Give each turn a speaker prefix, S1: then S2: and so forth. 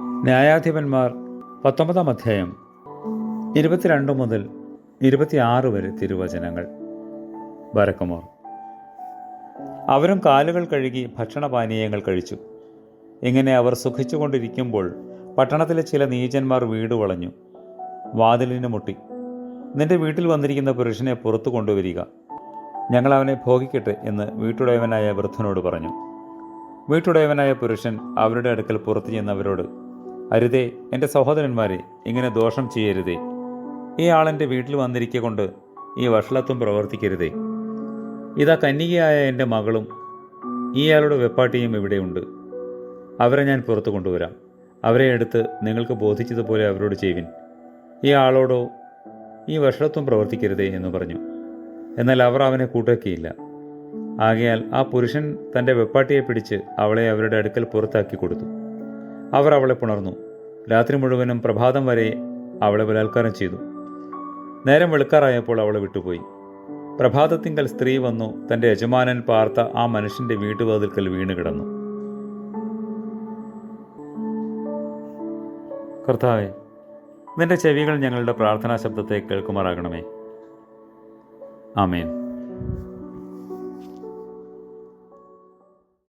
S1: ന്യായാധിപന്മാർ പത്തൊമ്പതാം അധ്യായം ഇരുപത്തിരണ്ട് മുതൽ ഇരുപത്തിയാറ് വരെ തിരുവചനങ്ങൾ. ബരക്കുമോർ അവരും കാലുകൾ കഴുകി ഭക്ഷണപാനീയങ്ങൾ കഴിച്ചു. ഇങ്ങനെ അവർ സുഖിച്ചുകൊണ്ടിരിക്കുമ്പോൾ പട്ടണത്തിലെ ചില നീചന്മാർ വീട് വളഞ്ഞു. വാതിലിന് മുട്ടി നിന്റെ വീട്ടിൽ വന്നിരിക്കുന്ന പുരുഷനെ പുറത്തു കൊണ്ടുവരിക. ഞങ്ങൾ അവനെ ഭോഗിക്കട്ടെ എന്ന് വീട്ടുടയവനായ വൃദ്ധനോട് പറഞ്ഞു. വീട്ടുടയവനായ പുരുഷൻ അവരുടെ അടുക്കൽ പുറത്തു ചെന്നവരോട് അരുതേ എന്റെ സഹോദരന്മാരെ ഇങ്ങനെ ദോഷം ചെയ്യരുതേ. ഈ ആളെന്റെ വീട്ടിൽ വന്നിരിക്കെ കൊണ്ട് ഈ വഷളത്വം പ്രവർത്തിക്കരുതേ. ഇതാ കന്യകയായ എന്റെ മകളും ഇയാളുടെ വെപ്പാട്ടിയും ഇവിടെയുണ്ട് അവരെ ഞാൻ പുറത്തു കൊണ്ടുവരാം. അവരെ എടുത്ത് നിങ്ങൾക്ക് ബോധിച്ചതുപോലെ അവരോട് ചെയ്യുവിൻ. ഈ ആളോടോ ഈ വഷളത്വം പ്രവർത്തിക്കരുതേ എന്ന് പറഞ്ഞു. എന്നാൽ അവർ അവനെ കൂട്ടാക്കിയില്ല. ആകയാൽ ആ പുരുഷൻ തന്റെ വെപ്പാട്ടിയെ പിടിച്ച് അവളെ അവരുടെ അടുക്കൽ പുറത്താക്കി കൊടുത്തു. അവർ അവളെ പുണർന്നു. രാത്രി മുഴുവനും പ്രഭാതം വരെ അവളെ ബലാത്കാരം ചെയ്തു. നേരം വെളുക്കാറായപ്പോൾ അവളെ വിട്ടുപോയി. പ്രഭാതത്തിങ്കൽ സ്ത്രീ വന്നു തന്റെ യജമാനൻ പാർത്ത ആ മനുഷ്യന്റെ വീട്ടുവാതിൽക്കൽ വീണ് കിടന്നു. കർത്താവെ നിന്റെ ചെവികൾ ഞങ്ങളുടെ പ്രാർത്ഥനാ ശബ്ദത്തെ കേൾക്കുമാറാകണമേ. ആമേൻ.